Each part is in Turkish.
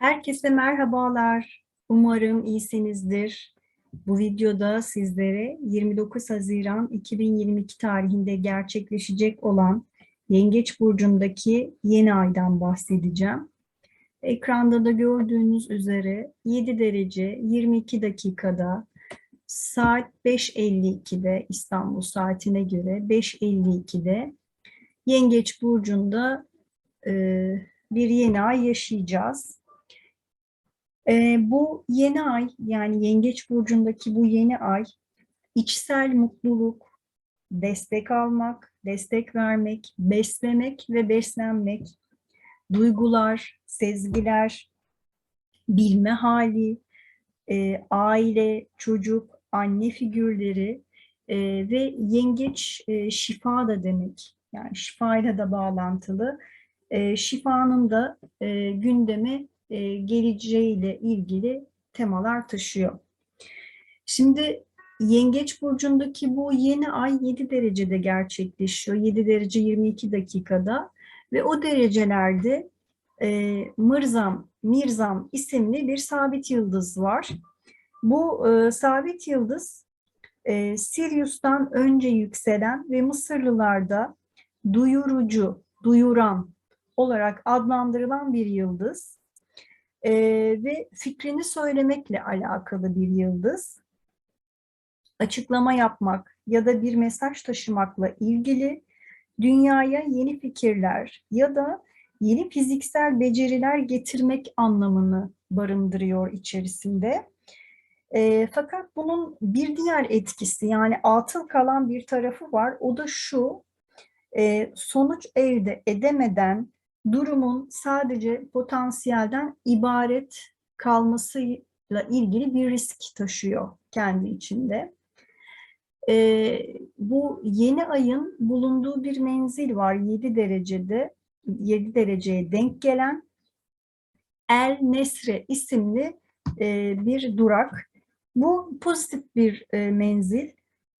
Herkese merhabalar. Umarım iyisinizdir. Bu videoda sizlere 29 Haziran 2022 tarihinde gerçekleşecek olan Yengeç Burcu'ndaki yeni aydan bahsedeceğim. Ekranda da gördüğünüz üzere 7 derece 22 dakikada saat 5.52'de İstanbul saatine göre 5.52'de Yengeç Burcu'nda e, bir yeni ay yaşayacağız. Ee, bu yeni ay yani Yengeç Burcu'ndaki bu yeni ay içsel mutluluk, destek almak, destek vermek, beslemek ve beslenmek, duygular, sezgiler, bilme hali, e, aile, çocuk, anne figürleri e, ve yengeç e, şifa da demek. Yani şifayla da bağlantılı. E, şifanın da e, gündeme e, geleceğiyle ilgili temalar taşıyor. Şimdi Yengeç Burcu'ndaki bu yeni ay 7 derecede gerçekleşiyor. 7 derece 22 dakikada ve o derecelerde e, Mırzam, Mirzam isimli bir sabit yıldız var. Bu e, sabit yıldız e, Sirius'tan önce yükselen ve Mısırlılarda duyurucu, duyuran olarak adlandırılan bir yıldız e, ve fikrini söylemekle alakalı bir yıldız. Açıklama yapmak ya da bir mesaj taşımakla ilgili dünyaya yeni fikirler ya da yeni fiziksel beceriler getirmek anlamını barındırıyor içerisinde. E, fakat bunun bir diğer etkisi yani atıl kalan bir tarafı var. O da şu, e, sonuç elde edemeden durumun sadece potansiyelden ibaret kalmasıyla ilgili bir risk taşıyor kendi içinde. Ee, bu yeni ayın bulunduğu bir menzil var 7 derecede, 7 dereceye denk gelen El Nesre isimli e, bir durak. Bu pozitif bir e, menzil.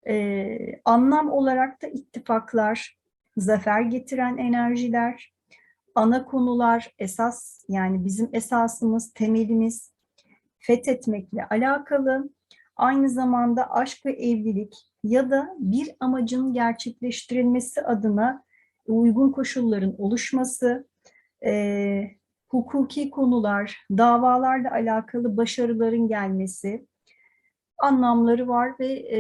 E, anlam olarak da ittifaklar, zafer getiren enerjiler, ana konular esas yani bizim esasımız, temelimiz fethetmekle alakalı. Aynı zamanda aşk ve evlilik ya da bir amacın gerçekleştirilmesi adına uygun koşulların oluşması, e, hukuki konular, davalarla alakalı başarıların gelmesi anlamları var ve e,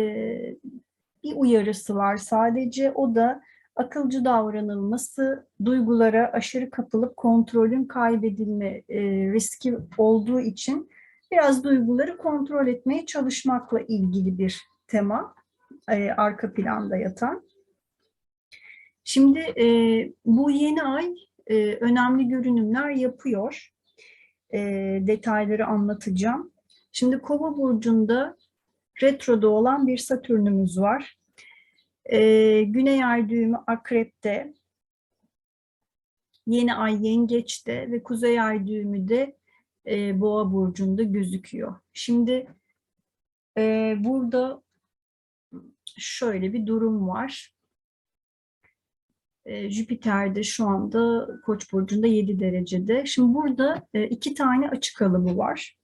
bir uyarısı var sadece o da akılcı davranılması, duygulara aşırı kapılıp kontrolün kaybedilme e, riski olduğu için biraz duyguları kontrol etmeye çalışmakla ilgili bir tema e, arka planda yatan. Şimdi e, bu yeni ay e, önemli görünümler yapıyor. E, detayları anlatacağım. Şimdi Kova burcunda retroda olan bir Satürn'ümüz var. Ee, Güney ay düğümü Akrep'te, yeni ay Yengeç'te ve Kuzey ay düğümü de e, Boğa burcunda gözüküyor. Şimdi e, burada şöyle bir durum var. E, Jüpiter de şu anda Koç burcunda 7 derecede. Şimdi burada e, iki tane açık kalıbı var.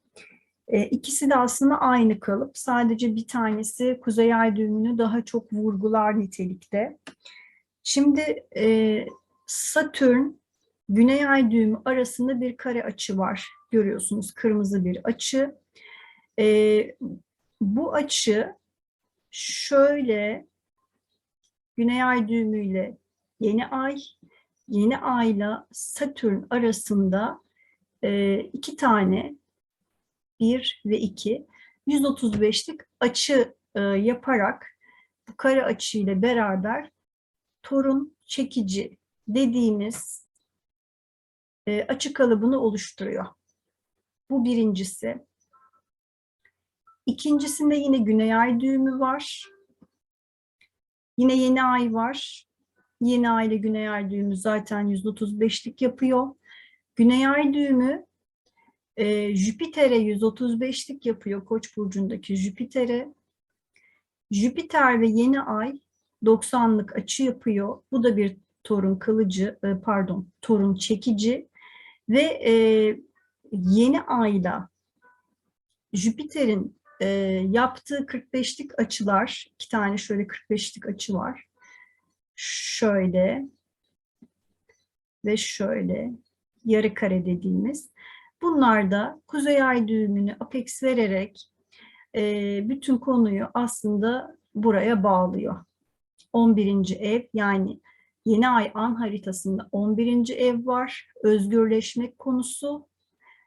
E, ikisi de aslında aynı kalıp. Sadece bir tanesi kuzey ay düğümünü daha çok vurgular nitelikte. Şimdi e, Satürn, güney ay düğümü arasında bir kare açı var. Görüyorsunuz kırmızı bir açı. E, bu açı şöyle güney ay düğümüyle yeni ay, yeni ayla Satürn arasında e, iki tane 1 ve 2 135'lik açı e, yaparak bu kare açı ile beraber torun çekici dediğimiz e, açı kalıbını oluşturuyor. Bu birincisi. İkincisinde yine güney ay düğümü var. Yine yeni ay var. Yeni ay ile güney ay düğümü zaten 135'lik yapıyor. Güney ay düğümü e, Jüpiter'e 135'lik yapıyor Koç burcundaki Jüpiter'e. Jüpiter ve yeni ay 90'lık açı yapıyor. Bu da bir torun kılıcı, e, pardon, torun çekici ve e, yeni ayla Jüpiter'in e, yaptığı 45'lik açılar, iki tane şöyle 45'lik açı var. Şöyle ve şöyle yarı kare dediğimiz. Bunlar da kuzey ay düğümünü apex vererek e, bütün konuyu aslında buraya bağlıyor. 11. ev yani yeni ay an haritasında 11. ev var. Özgürleşmek konusu.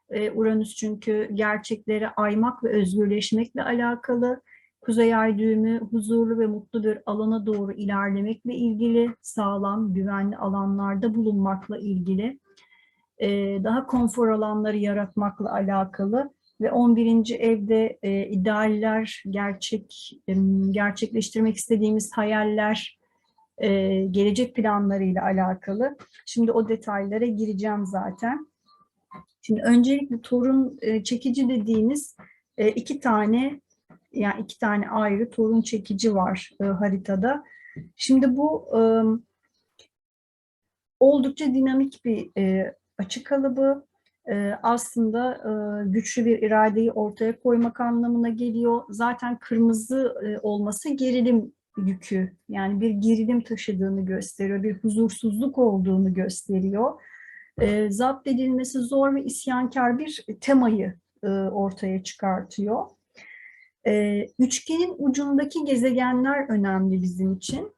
E, Uranüs çünkü gerçeklere aymak ve özgürleşmekle alakalı. Kuzey ay düğümü huzurlu ve mutlu bir alana doğru ilerlemekle ilgili, sağlam, güvenli alanlarda bulunmakla ilgili, daha konfor alanları yaratmakla alakalı ve 11. evde e, idealler, gerçek e, gerçekleştirmek istediğimiz hayaller, e, gelecek planlarıyla alakalı. Şimdi o detaylara gireceğim zaten. Şimdi öncelikle torun e, çekici dediğimiz e, iki tane yani iki tane ayrı torun çekici var e, haritada. Şimdi bu e, oldukça dinamik bir e, açı kalıbı. E, aslında e, güçlü bir iradeyi ortaya koymak anlamına geliyor. Zaten kırmızı e, olması gerilim yükü. Yani bir gerilim taşıdığını gösteriyor, bir huzursuzluk olduğunu gösteriyor. E, zapt edilmesi zor ve isyankar bir temayı e, ortaya çıkartıyor. E, üçgenin ucundaki gezegenler önemli bizim için.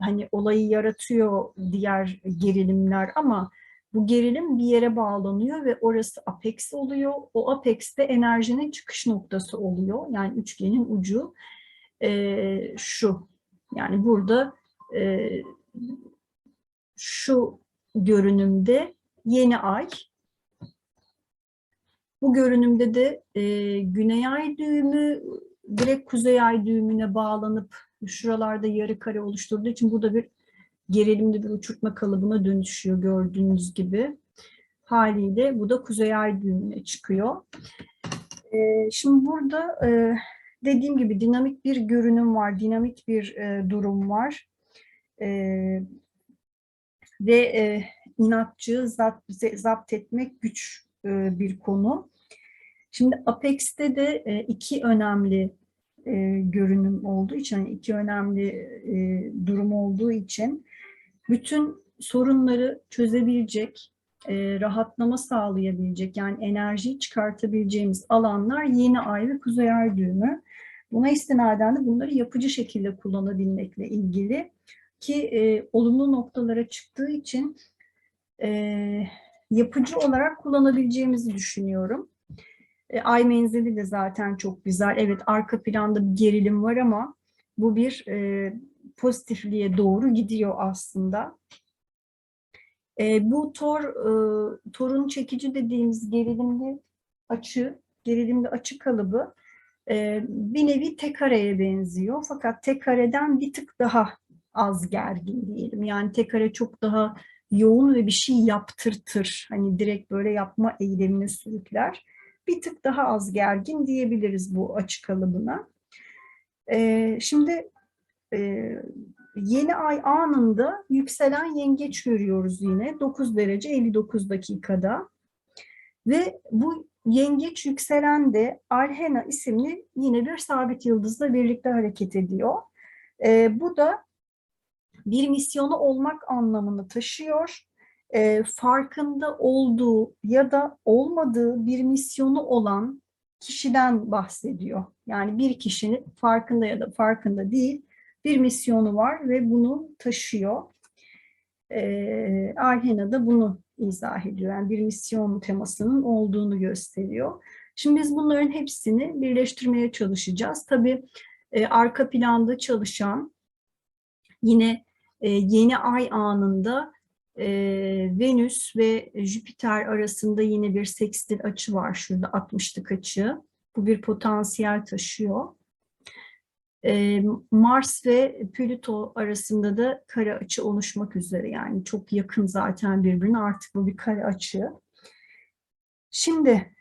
Hani olayı yaratıyor diğer gerilimler ama bu gerilim bir yere bağlanıyor ve orası apex oluyor. O apex'te enerjinin çıkış noktası oluyor. Yani üçgenin ucu e, şu. Yani burada e, şu görünümde yeni ay. Bu görünümde de e, güney ay düğümü direkt kuzey ay düğümüne bağlanıp şuralarda yarı kare oluşturduğu için burada bir gerilimli bir uçurtma kalıbına dönüşüyor gördüğünüz gibi. Haliyle bu da kuzey ay düğümüne çıkıyor. E, şimdi burada e, dediğim gibi dinamik bir görünüm var, dinamik bir e, durum var. E, ve e, inatçı, zapt, zapt etmek güç e, bir konu. Şimdi Apex'te de e, iki önemli e, görünüm olduğu için, iki önemli e, durum olduğu için bütün sorunları çözebilecek, e, rahatlama sağlayabilecek, yani enerjiyi çıkartabileceğimiz alanlar yeni ay ve kuzey ay düğümü. Buna istinaden de bunları yapıcı şekilde kullanabilmekle ilgili ki e, olumlu noktalara çıktığı için e, yapıcı olarak kullanabileceğimizi düşünüyorum. E, ay menzili de zaten çok güzel. Evet arka planda bir gerilim var ama bu bir e, pozitifliğe doğru gidiyor aslında. E, bu tor, e, torun çekici dediğimiz gerilimli açı, gerilimli açı kalıbı e, bir nevi tek kareye benziyor. Fakat tek kareden bir tık daha az gergin diyelim. Yani tek kare çok daha yoğun ve bir şey yaptırtır. Hani direkt böyle yapma eylemini sürükler. Bir tık daha az gergin diyebiliriz bu açı kalıbına. Ee, şimdi e, yeni ay anında yükselen yengeç görüyoruz yine 9 derece 59 dakikada. Ve bu yengeç yükselen de Alhena isimli yine bir sabit yıldızla birlikte hareket ediyor. Ee, bu da bir misyonu olmak anlamını taşıyor. E, farkında olduğu ya da olmadığı bir misyonu olan kişiden bahsediyor. Yani bir kişinin farkında ya da farkında değil bir misyonu var ve bunu taşıyor. E, Arhena da bunu izah ediyor. Yani bir misyon temasının olduğunu gösteriyor. Şimdi biz bunların hepsini birleştirmeye çalışacağız. Tabii e, arka planda çalışan yine e, yeni ay anında e, Venüs ve Jüpiter arasında yine bir sekstil açı var şurada 60'lık açı. Bu bir potansiyel taşıyor. Mars ve Plüto arasında da kare açı oluşmak üzere yani çok yakın zaten birbirine artık bu bir kare açı. Şimdi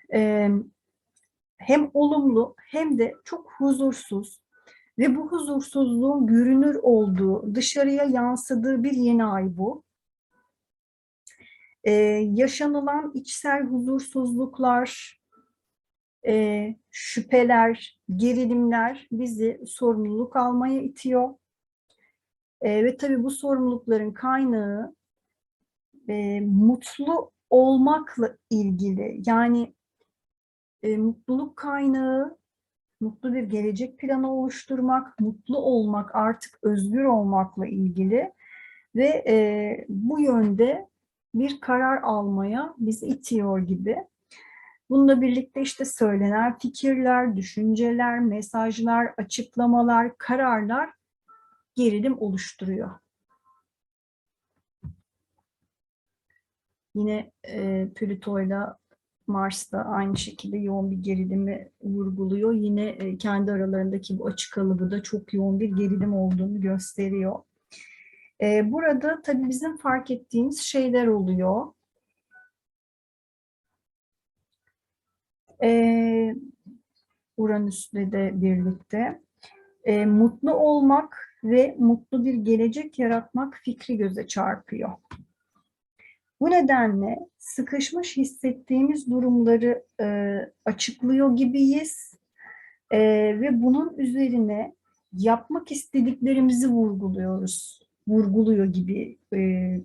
hem olumlu hem de çok huzursuz ve bu huzursuzluğun görünür olduğu, dışarıya yansıdığı bir yeni ay bu. Ee, yaşanılan içsel huzursuzluklar, e, şüpheler, gerilimler bizi sorumluluk almaya itiyor. E, ve tabii bu sorumlulukların kaynağı e, mutlu olmakla ilgili. Yani e, mutluluk kaynağı, mutlu bir gelecek planı oluşturmak, mutlu olmak, artık özgür olmakla ilgili ve e, bu yönde bir karar almaya bizi itiyor gibi. Bununla birlikte işte söylenen fikirler, düşünceler, mesajlar, açıklamalar, kararlar gerilim oluşturuyor. Yine e, Plüto'yla Mars'ta aynı şekilde yoğun bir gerilimi vurguluyor. Yine e, kendi aralarındaki bu açık kalıbı da çok yoğun bir gerilim olduğunu gösteriyor. E, burada tabii bizim fark ettiğimiz şeyler oluyor. E, Uranüs'le de birlikte. E, mutlu olmak ve mutlu bir gelecek yaratmak fikri göze çarpıyor. Bu nedenle sıkışmış hissettiğimiz durumları e, açıklıyor gibiyiz e, ve bunun üzerine yapmak istediklerimizi vurguluyoruz. Vurguluyor gibi, e,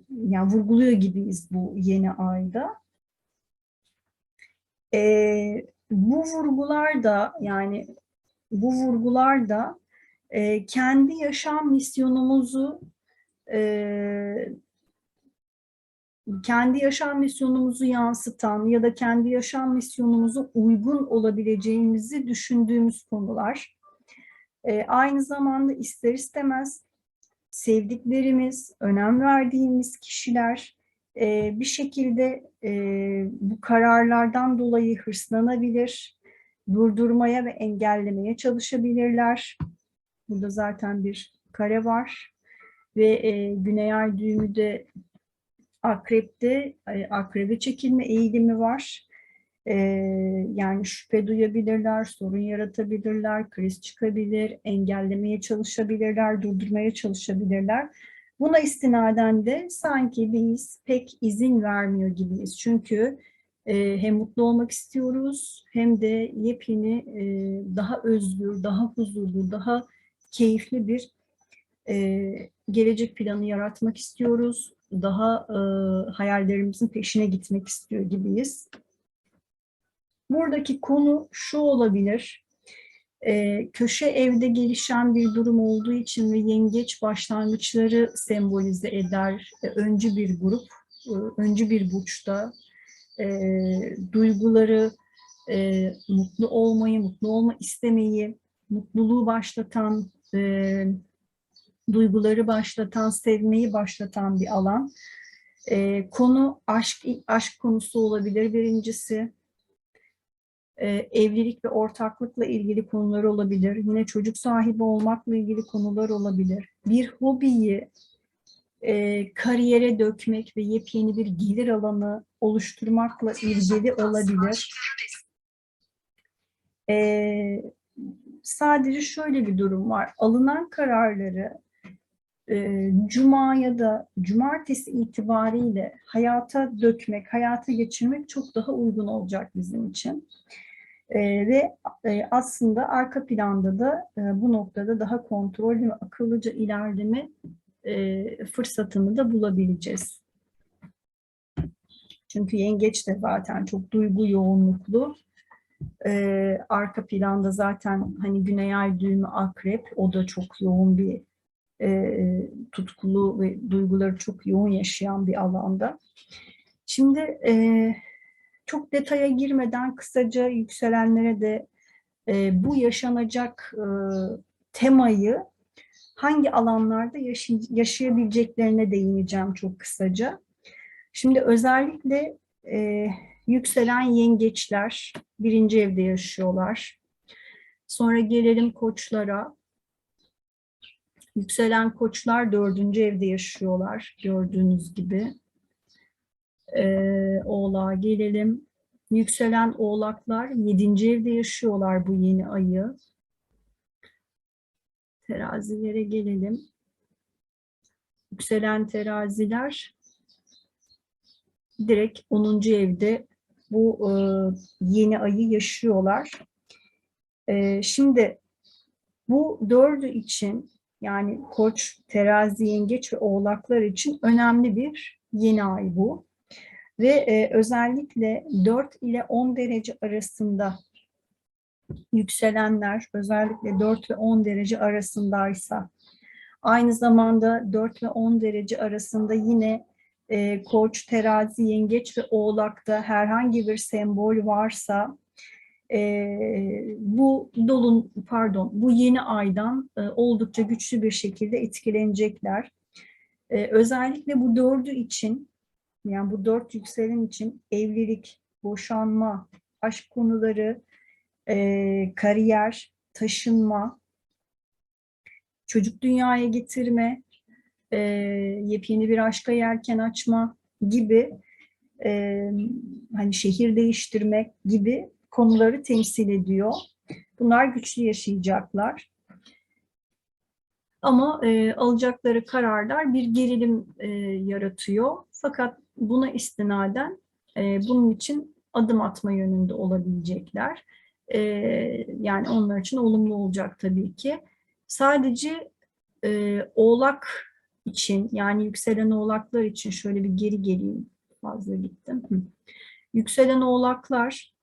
yani vurguluyor gibiyiz bu yeni ayda. E, bu vurgular da yani bu vurgular da e, kendi yaşam misyonumuzu e, kendi yaşam misyonumuzu yansıtan ya da kendi yaşam misyonumuzu uygun olabileceğimizi düşündüğümüz konular. E, aynı zamanda ister istemez sevdiklerimiz, önem verdiğimiz kişiler e, bir şekilde e, bu kararlardan dolayı hırslanabilir, durdurmaya ve engellemeye çalışabilirler. Burada zaten bir kare var ve e, Güney Ay düğümü de Akrep'te e, akrebe çekilme eğilimi var. E, yani şüphe duyabilirler, sorun yaratabilirler, kriz çıkabilir, engellemeye çalışabilirler, durdurmaya çalışabilirler. Buna istinaden de sanki biz pek izin vermiyor gibiyiz. Çünkü e, hem mutlu olmak istiyoruz hem de yepyeni e, daha özgür, daha huzurlu, daha keyifli bir e, gelecek planı yaratmak istiyoruz daha e, hayallerimizin peşine gitmek istiyor gibiyiz. Buradaki konu şu olabilir. E, köşe evde gelişen bir durum olduğu için ve yengeç başlangıçları sembolize eder. E, öncü bir grup, e, öncü bir burçta e, duyguları, e, mutlu olmayı, mutlu olma istemeyi, mutluluğu başlatan, e, duyguları başlatan, sevmeyi başlatan bir alan. E, konu aşk aşk konusu olabilir birincisi. E, evlilik ve ortaklıkla ilgili konular olabilir. Yine çocuk sahibi olmakla ilgili konular olabilir. Bir hobiyi e, kariyere dökmek ve yepyeni bir gelir alanı oluşturmakla ilgili olabilir. E, sadece şöyle bir durum var. Alınan kararları e, cuma ya da cumartesi itibariyle hayata dökmek, hayata geçirmek çok daha uygun olacak bizim için. E, ve e, aslında arka planda da e, bu noktada daha kontrollü ve akıllıca ilerleme e, fırsatını da bulabileceğiz. Çünkü yengeç de zaten çok duygu yoğunluklu. E, arka planda zaten hani güney ay düğümü akrep, o da çok yoğun bir e, tutkulu ve duyguları çok yoğun yaşayan bir alanda. Şimdi e, çok detaya girmeden kısaca yükselenlere de e, bu yaşanacak e, temayı hangi alanlarda yaşay yaşayabileceklerine değineceğim çok kısaca. Şimdi özellikle e, yükselen yengeçler birinci evde yaşıyorlar. Sonra gelelim koçlara. Yükselen koçlar dördüncü evde yaşıyorlar gördüğünüz gibi. Ee, oğlağa gelelim. Yükselen oğlaklar yedinci evde yaşıyorlar bu yeni ayı. Terazilere gelelim. Yükselen teraziler direkt 10. evde bu e, yeni ayı yaşıyorlar. E, şimdi bu dördü için yani koç, terazi, yengeç ve oğlaklar için önemli bir yeni ay bu. Ve e, özellikle 4 ile 10 derece arasında yükselenler özellikle 4 ve 10 derece arasındaysa aynı zamanda 4 ve 10 derece arasında yine e, koç, terazi, yengeç ve oğlakta herhangi bir sembol varsa e, bu dolun pardon bu yeni aydan e, oldukça güçlü bir şekilde etkilenecekler. E, özellikle bu dördü için yani bu dört yükselen için evlilik, boşanma, aşk konuları, e, kariyer, taşınma, çocuk dünyaya getirme, e, yepyeni bir aşka yelken açma gibi e, hani şehir değiştirmek gibi konuları temsil ediyor. Bunlar güçlü yaşayacaklar. Ama e, alacakları kararlar bir gerilim e, yaratıyor. Fakat buna istinaden e, bunun için adım atma yönünde olabilecekler. E, yani onlar için olumlu olacak tabii ki. Sadece e, oğlak için yani yükselen oğlaklar için şöyle bir geri geleyim. Fazla gittim. Hı. Yükselen oğlaklar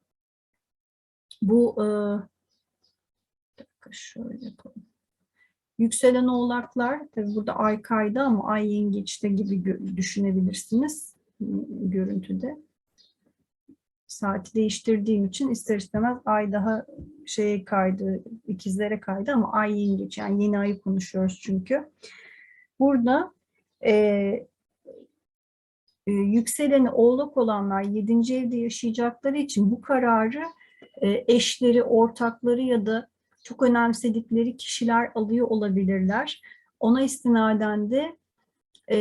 bu e, dakika şöyle yapalım. Yükselen oğlaklar, tabi burada ay kaydı ama ay yengeçte gibi düşünebilirsiniz görüntüde. Saati değiştirdiğim için ister istemez ay daha şeye kaydı, ikizlere kaydı ama ay yengeç yani yeni ayı konuşuyoruz çünkü. Burada e, e, yükseleni oğlak olanlar 7. evde yaşayacakları için bu kararı e, eşleri, ortakları ya da çok önemsedikleri kişiler alıyor olabilirler. Ona istinaden de e,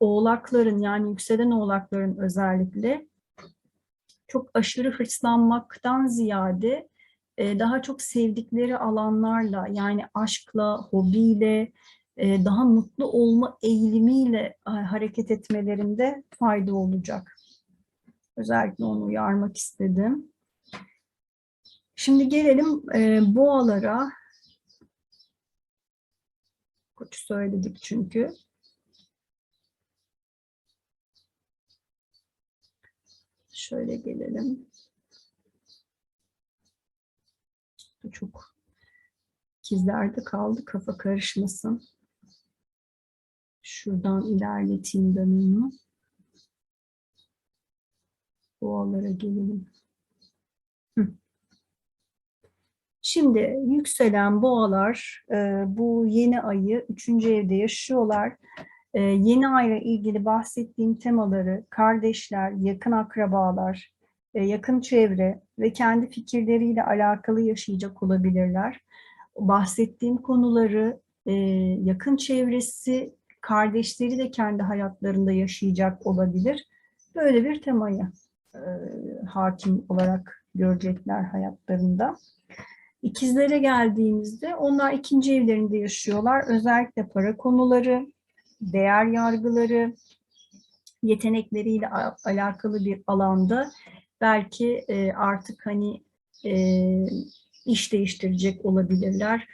oğlakların yani yükselen oğlakların özellikle çok aşırı hırslanmaktan ziyade e, daha çok sevdikleri alanlarla yani aşkla, hobiyle, e, daha mutlu olma eğilimiyle e, hareket etmelerinde fayda olacak. Özellikle onu uyarmak istedim. Şimdi gelelim e, boğalara. Koç söyledik çünkü. Şöyle gelelim. Çok ikizlerde kaldı kafa karışmasın. Şuradan ilerleteyim ben onu. Boğalara gelelim. Şimdi yükselen boğalar e, bu yeni ayı üçüncü evde yaşıyorlar. E, yeni ayla ilgili bahsettiğim temaları kardeşler, yakın akrabalar, e, yakın çevre ve kendi fikirleriyle alakalı yaşayacak olabilirler. Bahsettiğim konuları e, yakın çevresi, kardeşleri de kendi hayatlarında yaşayacak olabilir. Böyle bir temayı e, hakim olarak görecekler hayatlarında. İkizlere geldiğimizde onlar ikinci evlerinde yaşıyorlar. Özellikle para konuları, değer yargıları, yetenekleriyle alakalı bir alanda belki e, artık hani e, iş değiştirecek olabilirler.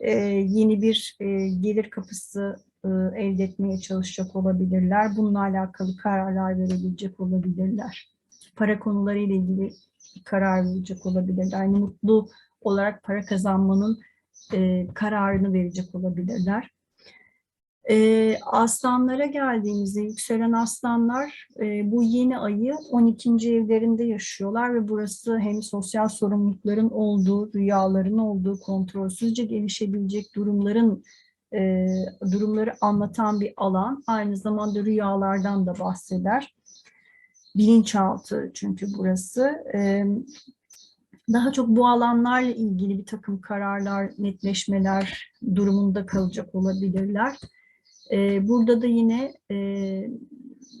E, yeni bir gelir kapısı elde etmeye çalışacak olabilirler. Bununla alakalı kararlar verebilecek olabilirler. Para konularıyla ilgili karar verecek olabilirler. Yani mutlu olarak para kazanmanın e, kararını verecek olabilirler. E, aslanlara geldiğimizde yükselen aslanlar e, bu yeni ayı 12. evlerinde yaşıyorlar ve burası hem sosyal sorumlulukların olduğu, rüyaların olduğu, kontrolsüzce gelişebilecek durumların e, durumları anlatan bir alan. Aynı zamanda rüyalardan da bahseder. Bilinçaltı çünkü burası. E, daha çok bu alanlarla ilgili bir takım kararlar, netleşmeler durumunda kalacak olabilirler. Ee, burada da yine e,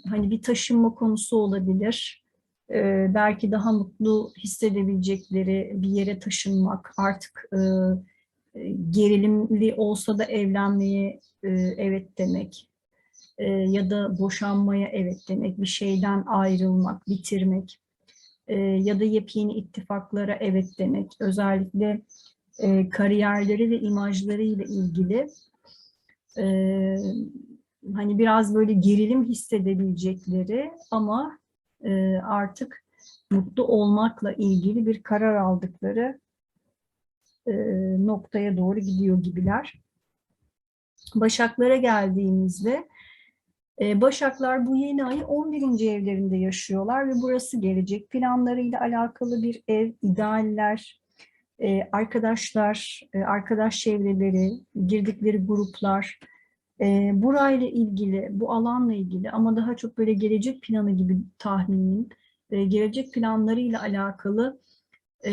hani bir taşınma konusu olabilir. Ee, belki daha mutlu hissedebilecekleri bir yere taşınmak, artık e, gerilimli olsa da evlenmeye e, evet demek. e, ya da boşanmaya evet demek, bir şeyden ayrılmak, bitirmek e, ya da yepyeni ittifaklara evet demek. Özellikle e, kariyerleri ve imajları ile ilgili e, hani biraz böyle gerilim hissedebilecekleri ama e, artık mutlu olmakla ilgili bir karar aldıkları e, noktaya doğru gidiyor gibiler. Başaklara geldiğimizde Başaklar bu yeni ayı 11. evlerinde yaşıyorlar ve burası gelecek planlarıyla alakalı bir ev, idealler, e, arkadaşlar, e, arkadaş çevreleri, girdikleri gruplar, e, burayla ilgili, bu alanla ilgili ama daha çok böyle gelecek planı gibi tahminin, e, gelecek planlarıyla alakalı e,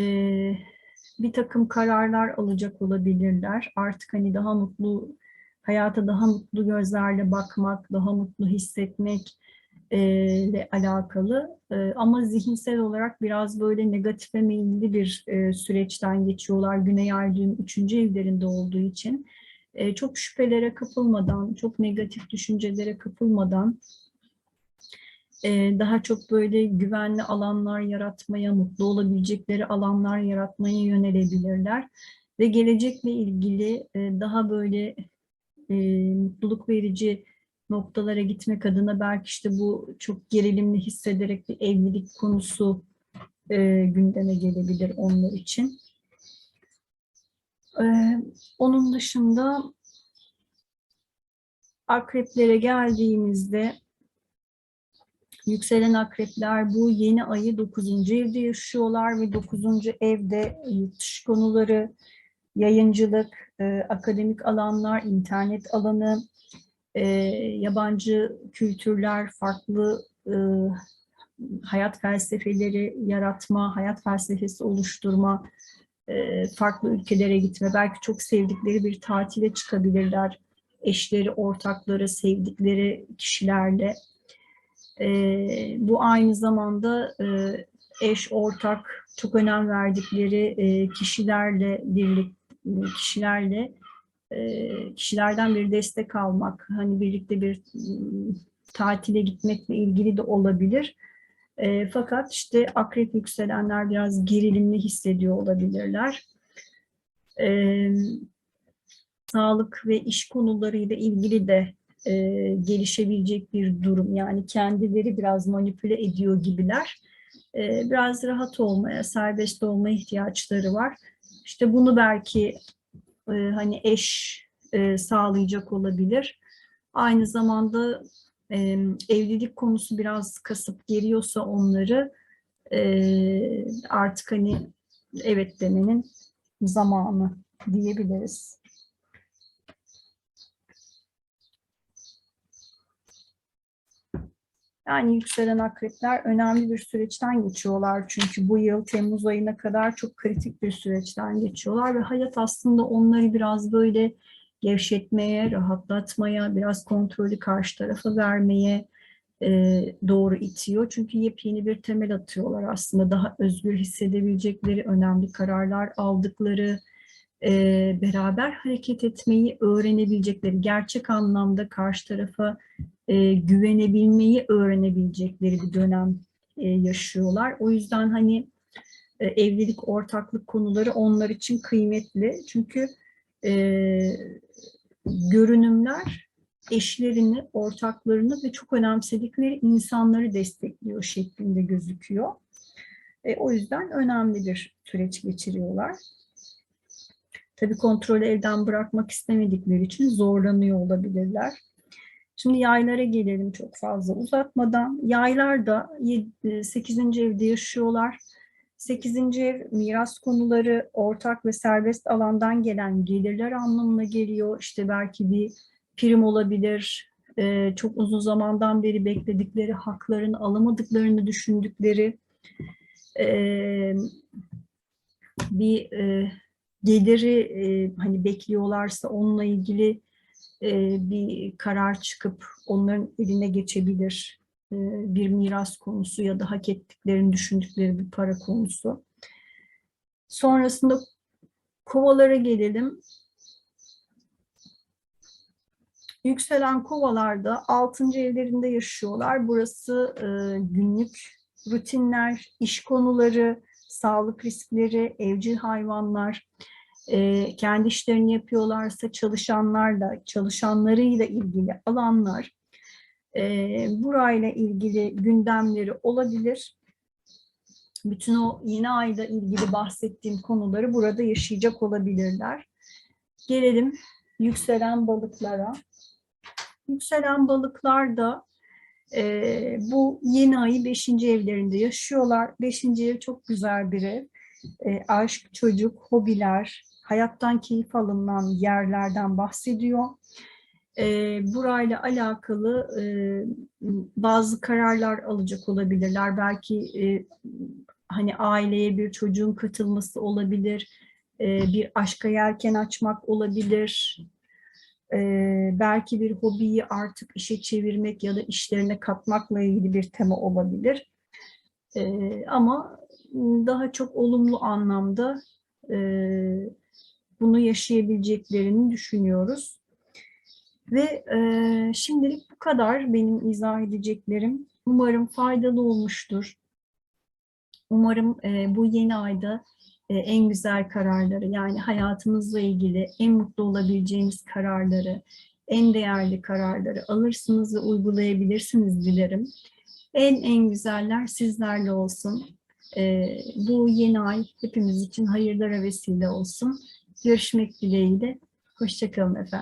bir takım kararlar alacak olabilirler. Artık hani daha mutlu, hayata daha mutlu gözlerle bakmak, daha mutlu hissetmek ile alakalı. E, ama zihinsel olarak biraz böyle negatife meyilli bir e, süreçten geçiyorlar. Güney Ay düğüm 3. evlerinde olduğu için. E, çok şüphelere kapılmadan, çok negatif düşüncelere kapılmadan e, daha çok böyle güvenli alanlar yaratmaya, mutlu olabilecekleri alanlar yaratmaya yönelebilirler. Ve gelecekle ilgili e, daha böyle e, mutluluk verici noktalara gitmek adına belki işte bu çok gerilimli hissederek bir evlilik konusu e, gündeme gelebilir onlar için. E, onun dışında akreplere geldiğimizde yükselen akrepler bu yeni ayı 9. evde yaşıyorlar ve 9. evde yurt dışı konuları, yayıncılık, e, akademik alanlar, internet alanı, e, yabancı kültürler, farklı e, hayat felsefeleri yaratma, hayat felsefesi oluşturma, e, farklı ülkelere gitme, belki çok sevdikleri bir tatile çıkabilirler, eşleri, ortakları, sevdikleri kişilerle. E, bu aynı zamanda e, eş, ortak, çok önem verdikleri e, kişilerle birlik kişilerle kişilerden bir destek almak, hani birlikte bir tatile gitmekle ilgili de olabilir. E, fakat işte akrep yükselenler biraz gerilimli hissediyor olabilirler. E, sağlık ve iş konularıyla ilgili de e, gelişebilecek bir durum. Yani kendileri biraz manipüle ediyor gibiler. E, biraz rahat olmaya, serbest olmaya ihtiyaçları var. İşte bunu belki e, hani eş e, sağlayacak olabilir. Aynı zamanda e, evlilik konusu biraz kasıp geriyorsa onları e, artık hani evet demenin zamanı diyebiliriz. Yani yükselen akrepler önemli bir süreçten geçiyorlar. Çünkü bu yıl Temmuz ayına kadar çok kritik bir süreçten geçiyorlar ve hayat aslında onları biraz böyle gevşetmeye, rahatlatmaya, biraz kontrolü karşı tarafa vermeye e, doğru itiyor. Çünkü yepyeni bir temel atıyorlar aslında. Daha özgür hissedebilecekleri, önemli kararlar aldıkları, e, beraber hareket etmeyi öğrenebilecekleri, gerçek anlamda karşı tarafa e, güvenebilmeyi öğrenebilecekleri bir dönem e, yaşıyorlar. O yüzden hani e, evlilik, ortaklık konuları onlar için kıymetli. Çünkü e, görünümler eşlerini, ortaklarını ve çok önemsedikleri insanları destekliyor şeklinde gözüküyor. E, o yüzden önemli bir süreç geçiriyorlar. Tabii kontrolü elden bırakmak istemedikleri için zorlanıyor olabilirler. Şimdi yaylara gelelim çok fazla uzatmadan. Yaylar da 8. evde yaşıyorlar. 8. ev miras konuları, ortak ve serbest alandan gelen gelirler anlamına geliyor. İşte belki bir prim olabilir, ee, çok uzun zamandan beri bekledikleri hakların alamadıklarını düşündükleri ee, bir e, geliri e, hani bekliyorlarsa onunla ilgili e, bir karar çıkıp onların eline geçebilir e, bir miras konusu ya da hak ettiklerini düşündükleri bir para konusu. Sonrasında kovalara gelelim. Yükselen kovalarda 6. evlerinde yaşıyorlar. Burası e, günlük rutinler, iş konuları, sağlık riskleri, evcil hayvanlar, e, kendi işlerini yapıyorlarsa çalışanlarla, çalışanlarıyla ilgili alanlar, e, burayla ilgili gündemleri olabilir. Bütün o yeni ayda ilgili bahsettiğim konuları burada yaşayacak olabilirler. Gelelim yükselen balıklara. Yükselen balıklar da e, bu yeni ayı 5. evlerinde yaşıyorlar. 5. ev çok güzel bir ev. E, aşk, çocuk, hobiler, hayattan keyif alınan yerlerden bahsediyor. E, burayla alakalı e, bazı kararlar alacak olabilirler. Belki e, hani aileye bir çocuğun katılması olabilir, e, bir aşka yelken açmak olabilir, e, belki bir hobiyi artık işe çevirmek ya da işlerine katmakla ilgili bir tema olabilir. E, ama daha çok olumlu anlamda e, bunu yaşayabileceklerini düşünüyoruz. Ve e, şimdilik bu kadar benim izah edeceklerim. Umarım faydalı olmuştur. Umarım e, bu yeni ayda e, en güzel kararları yani hayatımızla ilgili en mutlu olabileceğimiz kararları, en değerli kararları alırsınız ve uygulayabilirsiniz dilerim. En en güzeller sizlerle olsun. E, bu yeni ay hepimiz için hayırlara vesile olsun. Görüşmek dileğiyle. Hoşçakalın efendim.